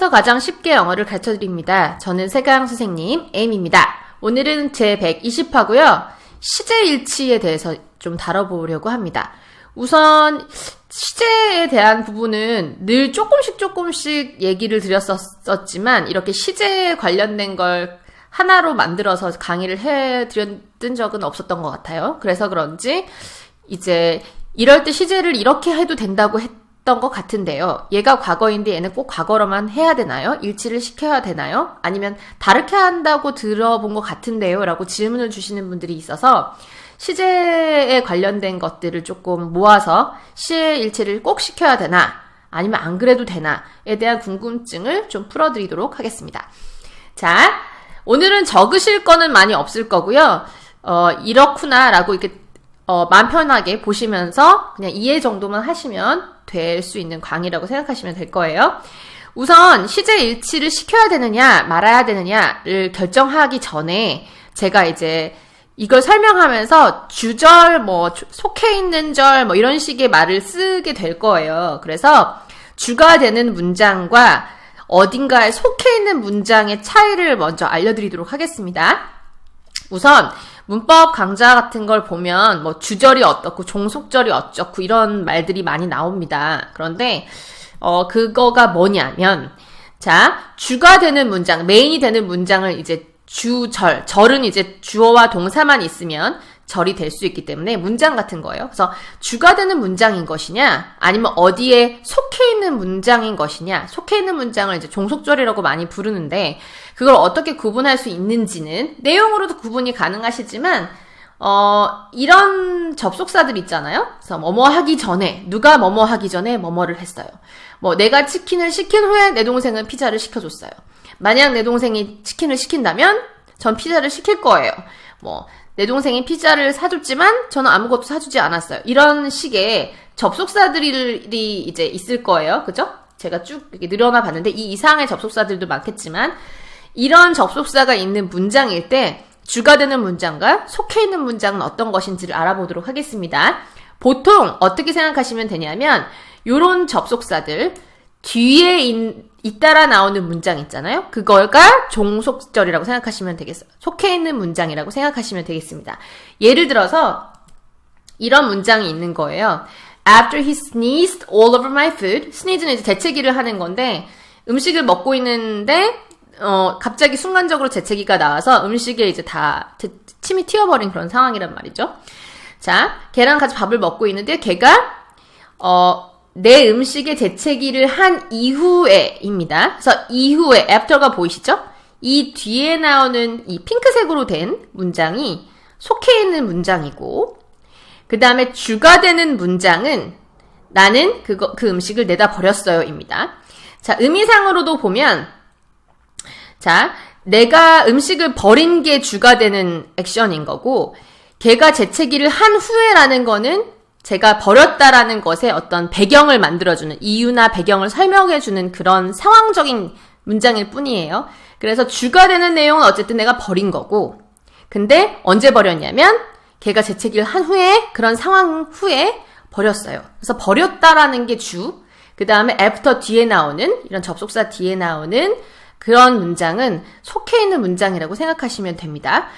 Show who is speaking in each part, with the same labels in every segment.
Speaker 1: 세상에서 가장 쉽게 영어를 가르쳐 드립니다. 저는 세강 선생님 M입니다. 오늘은 제 120화고요. 시제 일치에 대해서 좀 다뤄보려고 합니다. 우선 시제에 대한 부분은 늘 조금씩 조금씩 얘기를 드렸었지만 이렇게 시제에 관련된 걸 하나로 만들어서 강의를 해드렸던 적은 없었던 것 같아요. 그래서 그런지 이제 이럴 때 시제를 이렇게 해도 된다고 했 던것 같은데요. 얘가 과거인데 얘는 꼭 과거로만 해야 되나요? 일치를 시켜야 되나요? 아니면 다르게 한다고 들어본 것 같은데요? 라고 질문을 주시는 분들이 있어서 시제에 관련된 것들을 조금 모아서 시의 일치를 꼭 시켜야 되나? 아니면 안 그래도 되나?에 대한 궁금증을 좀 풀어드리도록 하겠습니다. 자, 오늘은 적으실 거는 많이 없을 거고요. 어, 이렇구나라고 이렇게 어, 마음 편하게 보시면서 그냥 이해 정도만 하시면 될 수 있는 강의라고 생각하시면 될 거예요. 우선 시제 일치를 시켜야 되느냐 말아야 되느냐를 결정하기 전에 제가 이제 이걸 설명하면서 주절 뭐 속해 있는 절 뭐 이런 식의 말을 쓰게 될 거예요. 그래서 주가 되는 문장과 어딘가에 속해 있는 문장의 차이를 먼저 알려드리도록 하겠습니다. 우선 문법 강좌 같은 걸 보면 뭐 주절이 어떻고 종속절이 어쩌고 이런 말들이 많이 나옵니다. 그런데 어 그거가 뭐냐면 자 주가 되는 문장 메인이 되는 문장을 이제 주절 절은 이제 주어와 동사만 있으면 절이 될 수 있기 때문에 문장 같은 거예요. 그래서 주가 되는 문장인 것이냐, 아니면 어디에 속해 있는 문장인 것이냐, 속해 있는 문장을 이제 종속절이라고 많이 부르는데, 그걸 어떻게 구분할 수 있는지는 내용으로도 구분이 가능하시지만, 어, 이런 접속사들 있잖아요? 그래서 뭐뭐 하기 전에, 누가 뭐뭐 하기 전에 뭐뭐를 했어요. 뭐, 내가 치킨을 시킨 후에 내 동생은 피자를 시켜줬어요. 만약 내 동생이 치킨을 시킨다면, 전 피자를 시킬 거예요. 뭐, 내 동생이 피자를 사줬지만 저는 아무것도 사주지 않았어요. 이런 식의 접속사들이 이제 있을 거예요. 그죠? 제가 쭉 이렇게 늘어나 봤는데 이 이상의 접속사들도 많겠지만 이런 접속사가 있는 문장일 때 주가 되는 문장과 속해 있는 문장은 어떤 것인지를 알아보도록 하겠습니다. 보통 어떻게 생각하시면 되냐면 요런 접속사들 뒤에 있, 잇따라 나오는 문장 있잖아요. 그걸가 종속절이라고 생각하시면 되겠어요. 속해 있는 문장이라고 생각하시면 되겠습니다. 예를 들어서 이런 문장이 있는 거예요. After he sneezed all over my food. sneeze는 이제 재채기를 하는 건데 음식을 먹고 있는데 어, 갑자기 순간적으로 재채기가 나와서 음식에 이제 다 침이 튀어버린 그런 상황이란 말이죠. 자, 걔랑 같이 밥을 먹고 있는데 걔가 어, 내 음식에 재채기를 한 이후에입니다. 그래서 이후에 after가 보이시죠? 이 뒤에 나오는 이 핑크색으로 된 문장이 속해 있는 문장이고 그 다음에 주가 되는 문장은 나는 그거 그 음식을 내다 버렸어요입니다. 자, 의미상으로도 보면 자, 내가 음식을 버린 게 주가 되는 액션인 거고 걔가 재채기를 한 후에라는 거는 제가 버렸다라는 것에 어떤 배경을 만들어주는 이유나 배경을 설명해주는 그런 상황적인 문장일 뿐이에요. 그래서 주가 되는 내용은 어쨌든 내가 버린 거고, 근데 언제 버렸냐면 걔가 재채기를 한 후에 그런 상황 후에 버렸어요. 그래서 버렸다라는 게 주, 그 다음에 after 뒤에 나오는 이런 접속사 뒤에 나오는 그런 문장은 속해 있는 문장이라고 생각하시면 됩니다.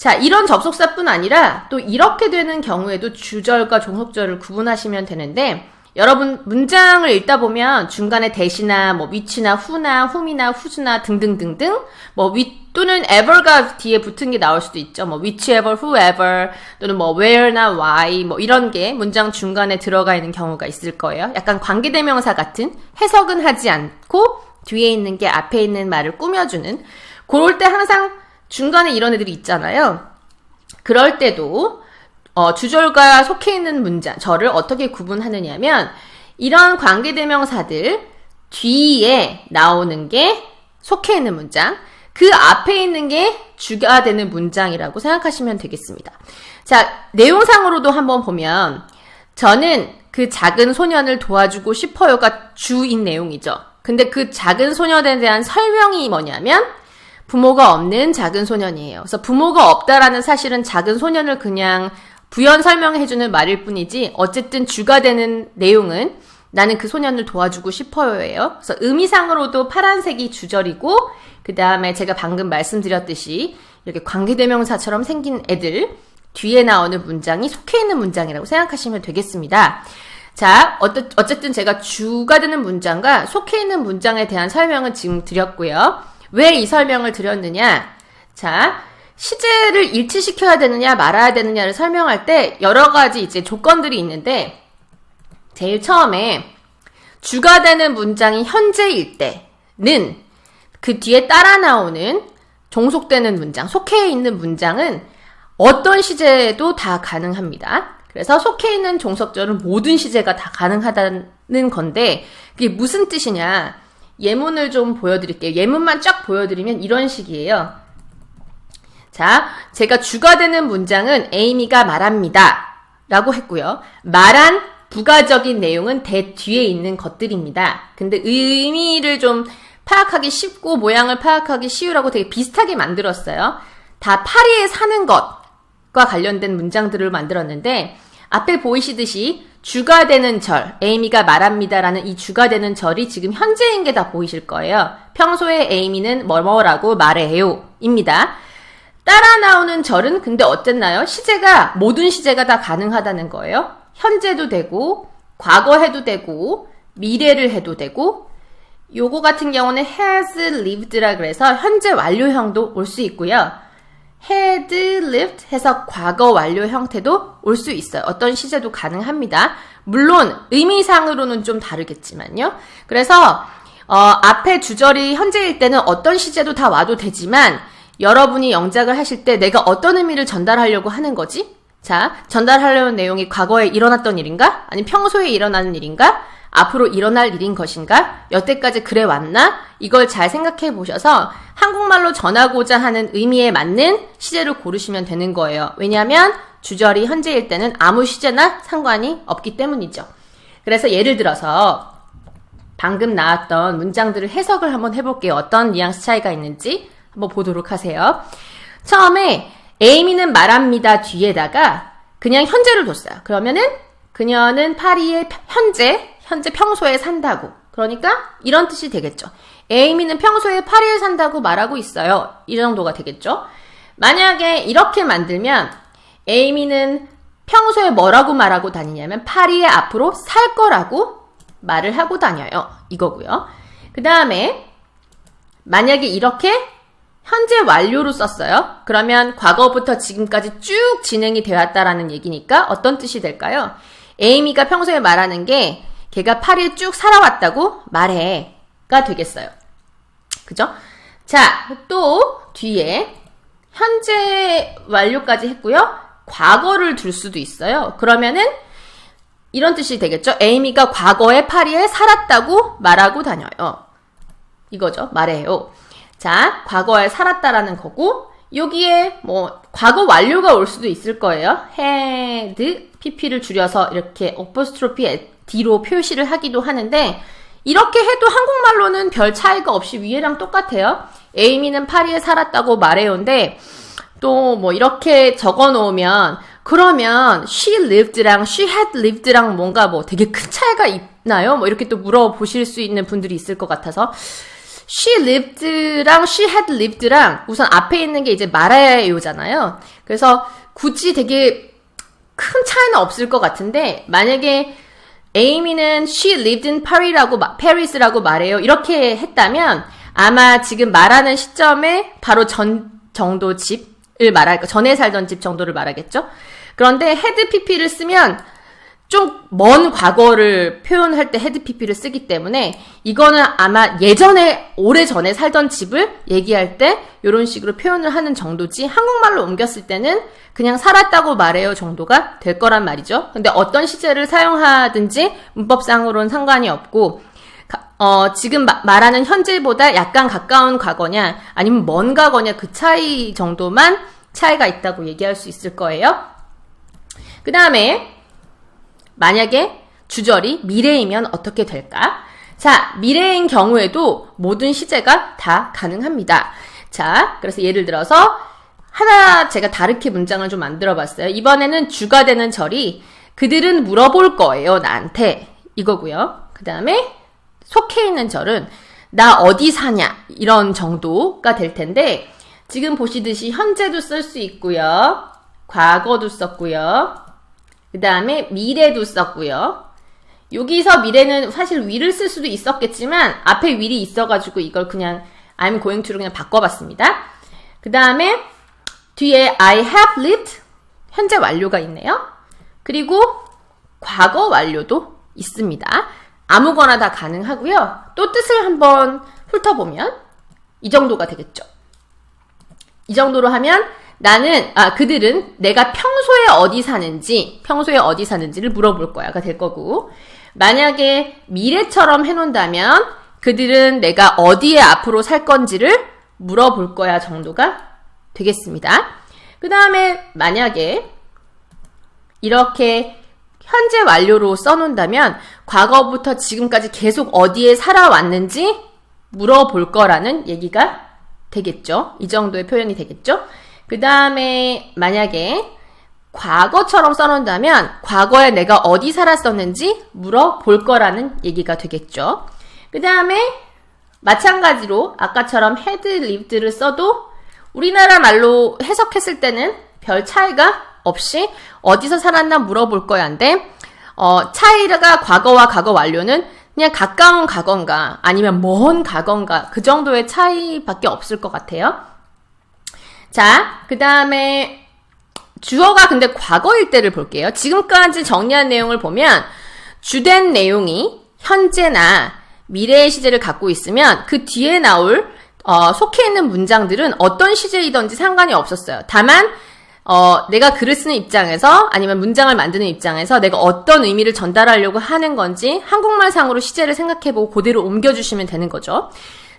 Speaker 1: 자, 이런 접속사뿐 아니라 또 이렇게 되는 경우에도 주절과 종속절을 구분하시면 되는데 여러분 문장을 읽다 보면 중간에 대시나 뭐 위치나 후나 훔이나 후즈나 등등등등 뭐 위 또는 ever가 뒤에 붙은 게 나올 수도 있죠. 뭐 whichever, whoever 또는 뭐 where나 why 뭐 이런 게 문장 중간에 들어가 있는 경우가 있을 거예요. 약간 관계대명사 같은 해석은 하지 않고 뒤에 있는 게 앞에 있는 말을 꾸며주는 그럴 때 항상 중간에 이런 애들이 있잖아요. 그럴 때도 어, 주절과 속해 있는 문장, 저를 어떻게 구분하느냐면 이런 관계대명사들 뒤에 나오는 게 속해 있는 문장, 그 앞에 있는 게 주가 되는 문장이라고 생각하시면 되겠습니다. 자, 내용상으로도 한번 보면 저는 그 작은 소년을 도와주고 싶어요가 주인 내용이죠. 근데 그 작은 소년에 대한 설명이 뭐냐면 부모가 없는 작은 소년이에요. 그래서 부모가 없다라는 사실은 작은 소년을 그냥 부연 설명해주는 말일 뿐이지 어쨌든 주가 되는 내용은 나는 그 소년을 도와주고 싶어요예요. 그래서 의미상으로도 파란색이 주절이고 그 다음에 제가 방금 말씀드렸듯이 이렇게 관계대명사처럼 생긴 애들 뒤에 나오는 문장이 속해 있는 문장이라고 생각하시면 되겠습니다. 자, 어쨌든 제가 주가 되는 문장과 속해 있는 문장에 대한 설명을 지금 드렸고요. 왜 이 설명을 드렸느냐? 자, 시제를 일치시켜야 되느냐 말아야 되느냐를 설명할 때 여러 가지 이제 조건들이 있는데 제일 처음에 주가 되는 문장이 현재일 때는 그 뒤에 따라 나오는 종속되는 문장, 속해 있는 문장은 어떤 시제도 다 가능합니다. 그래서 속해 있는 종속절은 모든 시제가 다 가능하다는 건데 그게 무슨 뜻이냐? 예문을 좀 보여드릴게요. 예문만 쫙 보여드리면 이런 식이에요. 자, 제가 주가 되는 문장은 에이미가 말합니다. 라고 했고요. 말한 부가적인 내용은 대 뒤에 있는 것들입니다. 근데 의미를 좀 파악하기 쉽고 모양을 파악하기 쉬우라고 되게 비슷하게 만들었어요. 다 파리에 사는 것과 관련된 문장들을 만들었는데 앞에 보이시듯이 주가 되는 절, 에이미가 말합니다라는 이 주가 되는 절이 지금 현재인 게 다 보이실 거예요. 평소에 에이미는 뭐뭐라고 말해요. 입니다. 따라 나오는 절은 근데 어땠나요? 시제가, 모든 시제가 다 가능하다는 거예요. 현재도 되고, 과거 해도 되고, 미래를 해도 되고, 요거 같은 경우는 has lived라 그래서 현재 완료형도 올 수 있고요. Had lived 해서 과거 완료 형태도 올 수 있어요. 어떤 시제도 가능합니다. 물론 의미상으로는 좀 다르겠지만요. 그래서 어, 앞에 주절이 현재일 때는 어떤 시제도 다 와도 되지만 여러분이 영작을 하실 때 내가 어떤 의미를 전달하려고 하는 거지? 자, 전달하려는 내용이 과거에 일어났던 일인가? 아니 평소에 일어나는 일인가? 앞으로 일어날 일인 것인가? 여태까지 그래 왔나? 이걸 잘 생각해 보셔서 한국말로 전하고자 하는 의미에 맞는 시제를 고르시면 되는 거예요. 왜냐하면 주절이 현재일 때는 아무 시제나 상관이 없기 때문이죠. 그래서 예를 들어서 방금 나왔던 문장들을 해석을 한번 해볼게요. 어떤 뉘앙스 차이가 있는지 한번 보도록 하세요. 처음에 에이미는 말합니다 뒤에다가 그냥 현재를 뒀어요. 그러면은 그녀는 파리의 현재 현재 평소에 산다고. 그러니까 이런 뜻이 되겠죠. 에이미는 평소에 파리에 산다고 말하고 있어요. 이 정도가 되겠죠. 만약에 이렇게 만들면 에이미는 평소에 뭐라고 말하고 다니냐면 파리에 앞으로 살 거라고 말을 하고 다녀요. 이거고요. 그 다음에 만약에 이렇게 현재 완료로 썼어요. 그러면 과거부터 지금까지 쭉 진행이 되었다라는 얘기니까 어떤 뜻이 될까요? 에이미가 평소에 말하는 게 걔가 파리에 쭉 살아왔다고 말해가 되겠어요. 그죠? 자, 또 뒤에 현재 완료까지 했고요. 과거를 둘 수도 있어요. 그러면은 이런 뜻이 되겠죠. 에이미가 과거에 파리에 살았다고 말하고 다녀요. 이거죠. 말해요. 자, 과거에 살았다라는 거고 여기에 뭐 과거 완료가 올 수도 있을 거예요. had pp를 줄여서 이렇게 어퍼스트로피 D로 표시를 하기도 하는데 이렇게 해도 한국말로는 별 차이가 없이 위에랑 똑같아요. 에이미는 파리에 살았다고 말해요인데 또 뭐 이렇게 적어 놓으면 그러면 she lived랑 she had lived랑 뭔가 뭐 되게 큰 차이가 있나요? 뭐 이렇게 또 물어보실 수 있는 분들이 있을 것 같아서 she lived랑 she had lived랑 우선 앞에 있는 게 이제 말해요잖아요. 그래서 굳이 되게 큰 차이는 없을 것 같은데 만약에 에이미는 she lived in Paris라고, Paris라고 말해요. 이렇게 했다면 아마 지금 말하는 시점에 바로 전 정도 집을 말할 까 전에 살던 집 정도를 말하겠죠. 그런데 헤드 PP를 쓰면 좀 먼 과거를 표현할 때 헤드 PP를 쓰기 때문에 이거는 아마 예전에 오래 전에 살던 집을 얘기할 때 이런 식으로 표현을 하는 정도지 한국말로 옮겼을 때는 그냥 살았다고 말해요 정도가 될 거란 말이죠. 근데 어떤 시제를 사용하든지 문법상으로는 상관이 없고 어, 지금 마, 말하는 현재보다 약간 가까운 과거냐 아니면 먼 과거냐 그 차이 정도만 차이가 있다고 얘기할 수 있을 거예요. 그 다음에 만약에 주절이 미래이면 어떻게 될까? 자, 미래인 경우에도 모든 시제가 다 가능합니다. 자, 그래서 예를 들어서 하나 제가 다르게 문장을 좀 만들어 봤어요. 이번에는 주가 되는 절이 그들은 물어볼 거예요, 나한테. 이거고요. 그 다음에 속해 있는 절은 나 어디 사냐 이런 정도가 될 텐데 지금 보시듯이 현재도 쓸 수 있고요. 과거도 썼고요. 그 다음에 미래도 썼고요. 여기서 미래는 사실 위를 쓸 수도 있었겠지만 앞에 will이 있어가지고 이걸 그냥 I'm going to로 그냥 바꿔봤습니다. 그 다음에 뒤에 I have lived 현재 완료가 있네요. 그리고 과거 완료도 있습니다. 아무거나 다 가능하고요. 또 뜻을 한번 훑어보면 이 정도가 되겠죠. 이 정도로 하면 나는 아 그들은 내가 평소에 어디 사는지 평소에 어디 사는지를 물어볼 거야가 될 거고 만약에 미래처럼 해놓는다면 그들은 내가 어디에 앞으로 살 건지를 물어볼 거야 정도가 되겠습니다. 그 다음에 만약에 이렇게 현재 완료로 써놓는다면 과거부터 지금까지 계속 어디에 살아왔는지 물어볼 거라는 얘기가 되겠죠. 이 정도의 표현이 되겠죠. 그 다음에 만약에 과거처럼 써놓는다면 과거에 내가 어디 살았었는지 물어볼 거라는 얘기가 되겠죠. 그 다음에 마찬가지로 아까처럼 had lived를 써도 우리나라 말로 해석했을 때는 별 차이가 없이 어디서 살았나 물어볼 거야인데 어, 차이가 과거와 과거 완료는 그냥 가까운 과거인가 아니면 먼 과거인가 그 정도의 차이밖에 없을 것 같아요. 자, 그 다음에 주어가 근데 과거일 때를 볼게요. 지금까지 정리한 내용을 보면 주된 내용이 현재나 미래의 시제를 갖고 있으면 그 뒤에 나올 어, 속해 있는 문장들은 어떤 시제이든지 상관이 없었어요. 다만 어, 내가 글을 쓰는 입장에서 아니면 문장을 만드는 입장에서 내가 어떤 의미를 전달하려고 하는 건지 한국말상으로 시제를 생각해보고 그대로 옮겨주시면 되는 거죠.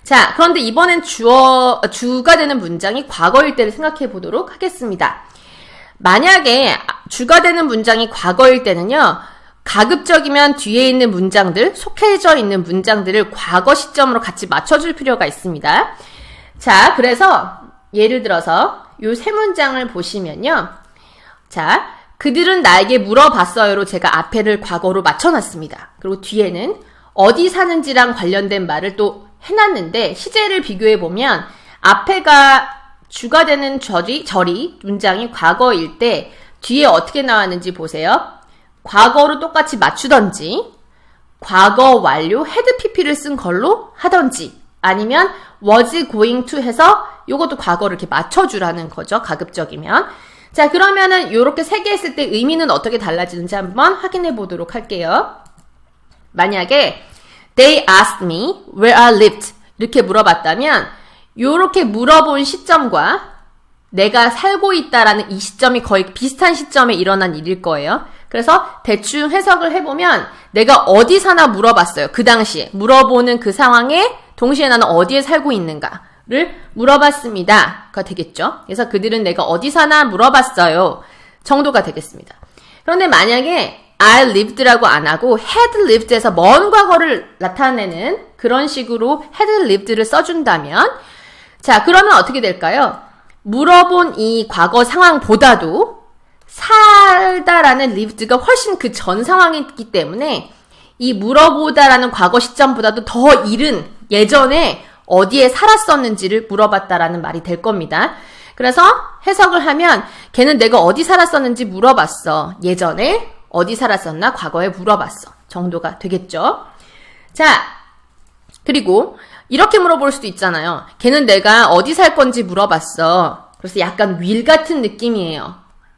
Speaker 1: 자, 그런데 이번엔 주어, 주가 되는 문장이 과거일 때를 생각해 보도록 하겠습니다. 만약에 주가 되는 문장이 과거일 때는요, 가급적이면 뒤에 있는 문장들, 속해져 있는 문장들을 과거 시점으로 같이 맞춰줄 필요가 있습니다. 자, 그래서 예를 들어서 요 세 문장을 보시면요. 자, 그들은 나에게 물어봤어요로 제가 앞에를 과거로 맞춰놨습니다. 그리고 뒤에는 어디 사는지랑 관련된 말을 또 해놨는데 시제를 비교해 보면 앞에가 주가 되는 절이, 절이 문장이 과거일 때 뒤에 어떻게 나왔는지 보세요. 과거로 똑같이 맞추던지 과거 완료 헤드 PP를 쓴 걸로 하던지 아니면 was going to 해서 요것도 과거를 이렇게 맞춰주라는 거죠. 가급적이면. 자, 그러면은 이렇게 세 개 했을 때 의미는 어떻게 달라지는지 한번 확인해 보도록 할게요. 만약에 they asked me where I lived 이렇게 물어봤다면 이렇게 물어본 시점과 내가 살고 있다라는 이 시점이 거의 비슷한 시점에 일어난 일일 거예요. 그래서 대충 해석을 해보면 내가 어디 사나 물어봤어요. 그 당시에. 물어보는 그 상황에 동시에 나는 어디에 살고 있는가를 물어봤습니다.가 되겠죠. 그래서 그들은 내가 어디 사나 물어봤어요. 정도가 되겠습니다. 그런데 만약에 I lived라고 안 하고 had lived에서 먼 과거를 나타내는 그런 식으로 had lived를 써준다면 자 그러면 어떻게 될까요? 물어본 이 과거 상황보다도 살다라는 lived가 훨씬 그 전 상황이기 때문에 이 물어보다라는 과거 시점보다도 더 이른 예전에 어디에 살았었는지를 물어봤다라는 말이 될 겁니다. 그래서 해석을 하면 걔는 내가 어디 살았었는지 물어봤어. 예전에 어디 살았었나 과거에 물어봤어. 정도가 되겠죠. 자, 그리고 이렇게 물어볼 수도 있잖아요. 걔는 내가 어디 살 건지 물어봤어. 그래서 약간 윌 같은 느낌이에요.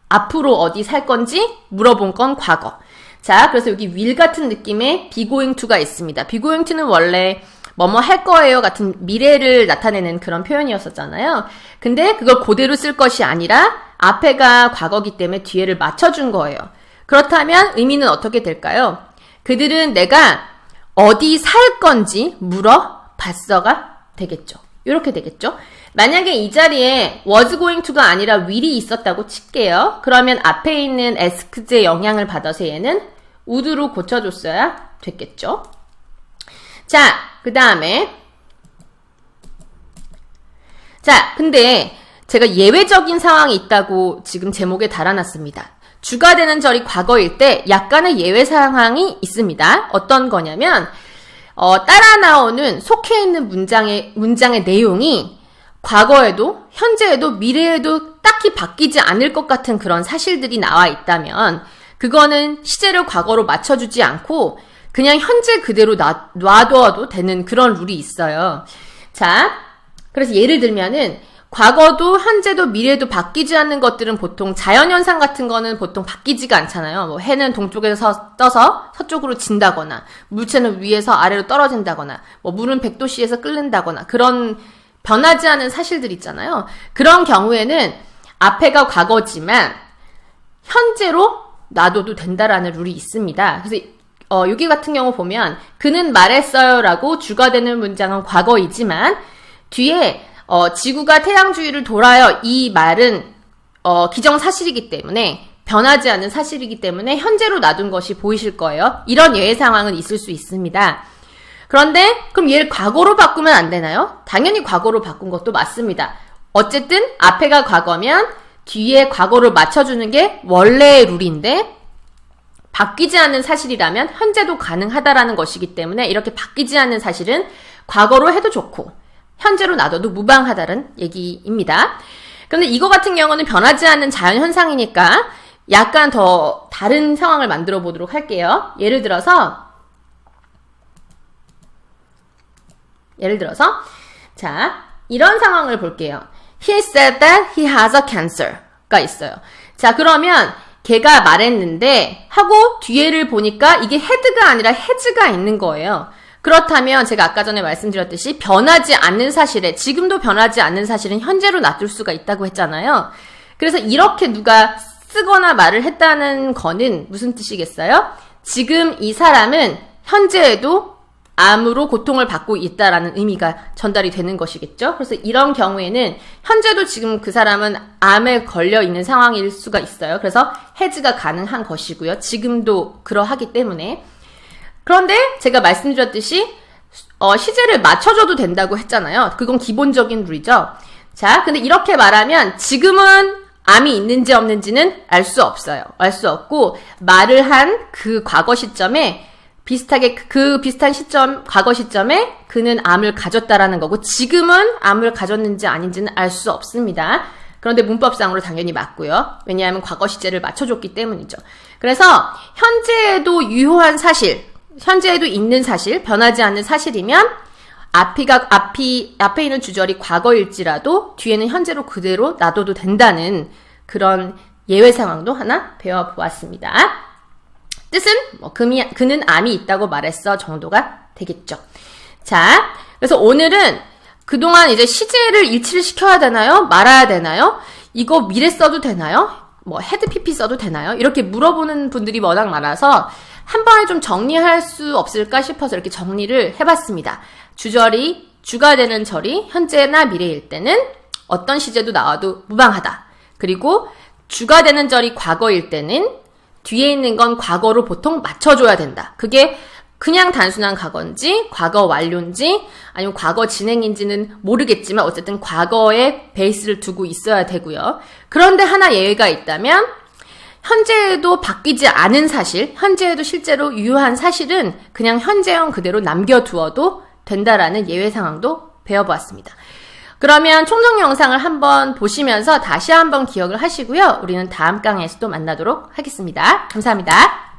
Speaker 1: 앞으로 어디 살 건지 물어본 건 과거. 자, 그래서 여기 윌 같은 느낌의 비고잉 투가 있습니다. 비고잉 투는 원래 뭐뭐 할 거예요 같은 미래를 나타내는 그런 표현이었었잖아요. 근데 그걸 그대로 쓸 것이 아니라 앞에가 과거기 때문에 뒤에를 맞춰준 거예요. 그렇다면 의미는 어떻게 될까요? 그들은 내가 어디 살 건지 물어봤어가 되겠죠. 이렇게 되겠죠. 만약에 이 자리에 was going to가 아니라 will이 있었다고 칠게요. 그러면 앞에 있는 ask의 영향을 받아서 얘는 would로 고쳐줬어야 됐겠죠. 자, 그 다음에 자, 근데 제가 예외적인 상황이 있다고 지금 제목에 달아놨습니다. 주가 되는 절이 과거일 때 약간의 예외 상황이 있습니다. 어떤 거냐면 어, 따라 나오는 속해 있는 문장의 문장의 내용이 과거에도 현재에도 미래에도 딱히 바뀌지 않을 것 같은 그런 사실들이 나와 있다면 그거는 시제를 과거로 맞춰주지 않고 그냥 현재 그대로 놔, 놔둬도 되는 그런 룰이 있어요. 자, 그래서 예를 들면은 과거도 현재도 미래도 바뀌지 않는 것들은 보통 자연현상 같은 거는 보통 바뀌지가 않잖아요. 뭐 해는 동쪽에서 떠서 서쪽으로 진다거나 물체는 위에서 아래로 떨어진다거나 뭐 물은 100도씨에서 끓는다거나 그런 변하지 않은 사실들 있잖아요. 그런 경우에는 앞에가 과거지만 현재로 놔둬도 된다라는 룰이 있습니다. 그래서 어, 여기 같은 경우 보면 그는 말했어요라고 주가 되는 문장은 과거이지만 뒤에 어, 지구가 태양 주위를 돌아요 이 말은 어, 기정 사실이기 때문에 변하지 않는 사실이기 때문에 현재로 놔둔 것이 보이실 거예요. 이런 예외 상황은 있을 수 있습니다. 그런데 그럼 얘를 과거로 바꾸면 안 되나요? 당연히 과거로 바꾼 것도 맞습니다. 어쨌든 앞에가 과거면 뒤에 과거를 맞춰주는 게 원래의 룰인데 바뀌지 않는 사실이라면 현재도 가능하다라는 것이기 때문에 이렇게 바뀌지 않는 사실은 과거로 해도 좋고 현재로 놔둬도 무방하다는 얘기입니다. 그런데 이거 같은 경우는 변하지 않는 자연 현상이니까 약간 더 다른 상황을 만들어 보도록 할게요. 예를 들어서 예를 들어서 자 이런 상황을 볼게요. He said that he has a cancer가 있어요. 자 그러면 걔가 말했는데 하고 뒤에를 보니까 이게 헤드가 아니라 헤즈가 있는 거예요. 그렇다면 제가 아까 전에 말씀드렸듯이 변하지 않는 사실에 지금도 변하지 않는 사실은 현재로 놔둘 수가 있다고 했잖아요. 그래서 이렇게 누가 쓰거나 말을 했다는 거는 무슨 뜻이겠어요? 지금 이 사람은 현재에도 암으로 고통을 받고 있다라는 의미가 전달이 되는 것이겠죠. 그래서 이런 경우에는 현재도 지금 그 사람은 암에 걸려 있는 상황일 수가 있어요. 그래서 해지가 가능한 것이고요. 지금도 그러하기 때문에 그런데 제가 말씀드렸듯이 어, 시제를 맞춰줘도 된다고 했잖아요. 그건 기본적인 룰이죠. 자, 근데 이렇게 말하면 지금은 암이 있는지 없는지는 알 수 없어요. 알 수 없고 말을 한 그 과거 시점에 비슷하게 그, 그 비슷한 시점 과거 시점에 그는 암을 가졌다라는 거고 지금은 암을 가졌는지 아닌지는 알 수 없습니다. 그런데 문법상으로 당연히 맞고요. 왜냐하면 과거 시제를 맞춰줬기 때문이죠. 그래서 현재에도 유효한 사실, 현재에도 있는 사실, 변하지 않는 사실이면 앞이가 앞이 앞에 있는 주절이 과거일지라도 뒤에는 현재로 그대로 놔둬도 된다는 그런 예외 상황도 하나 배워 보았습니다. 뜻은 뭐 금이, 그는 암이 있다고 말했어 정도가 되겠죠. 자, 그래서 오늘은 그동안 이제 시제를 일치를 시켜야 되나요? 말아야 되나요? 이거 미래 써도 되나요? 뭐 헤드 PP 써도 되나요? 이렇게 물어보는 분들이 워낙 많아서 한 번에 좀 정리할 수 없을까 싶어서 이렇게 정리를 해봤습니다. 주절이 주가 되는 절이 현재나 미래일 때는 어떤 시제도 나와도 무방하다. 그리고 주가 되는 절이 과거일 때는 뒤에 있는 건 과거로 보통 맞춰줘야 된다. 그게 그냥 단순한 과거인지, 과거 완료인지, 아니면 과거 진행인지는 모르겠지만, 어쨌든 과거에 베이스를 두고 있어야 되고요. 그런데 하나 예외가 있다면, 현재에도 바뀌지 않은 사실, 현재에도 실제로 유효한 사실은 그냥 현재형 그대로 남겨두어도 된다라는 예외 상황도 배워보았습니다. 그러면 총정 영상을 한번 보시면서 다시 한번 기억을 하시고요. 우리는 다음 강의에서 또 만나도록 하겠습니다. 감사합니다.